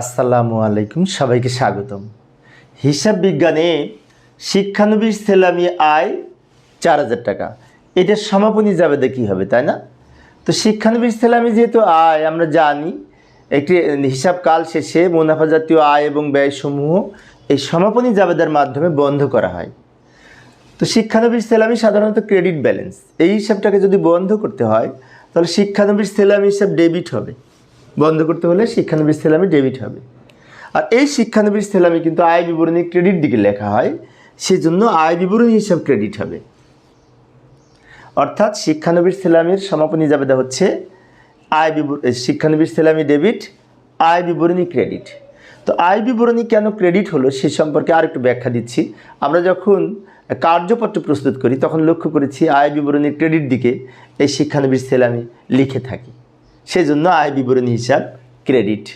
আসসালামু আলাইকুম, সবাইকে স্বাগতম। হিসাব বিজ্ঞানে শিক্ষানবিশ সেলামি আয় চার হাজার টাকা। এটার সমাপনী যাবে কী হবে, তাই না? তো শিক্ষানবিশ সেলামি যেহেতু আয়, আমরা জানি একটি হিসাব কাল শেষে মুনাফা জাতীয় আয় এবং ব্যয়সমূহ এই সমাপনী জাবেদার মাধ্যমে বন্ধ করা হয়। তো শিক্ষানবিশ সেলামি সাধারণত ক্রেডিট ব্যালেন্স। এই হিসাবটাকে যদি বন্ধ করতে হয়, তাহলে শিক্ষানবিশ সেলামি হিসাব ডেবিট হবে। বন্ধ করতে হলে শিক্ষানবিশ সেলামি ডেবিট হবে। আর এই শিক্ষানবিশ সেলামি কিন্তু আয় বিবরণী ক্রেডিট দিকে লেখা হয়, সেজন্য আয় বিবরণী হিসাব ক্রেডিট হবে। অর্থাৎ শিক্ষানবিশ সেলামির সমাপনী জাবেদা হচ্ছে আয় বিবর শিক্ষানবিশ সেলামি ডেবিট, আয় বিবরণী ক্রেডিট। তো আয় বিবরণী কেন ক্রেডিট হলো সে সম্পর্কে আর একটু ব্যাখ্যা দিচ্ছি। আমরা যখন কার্যপত্র প্রস্তুত করি, তখন লক্ষ্য করেছি আয় বিবরণী ক্রেডিট দিকে এই শিক্ষানবিশ সেলামি লিখে থাকি। সেজন্য আয় বিবরণী হিসাব ক্রেডিট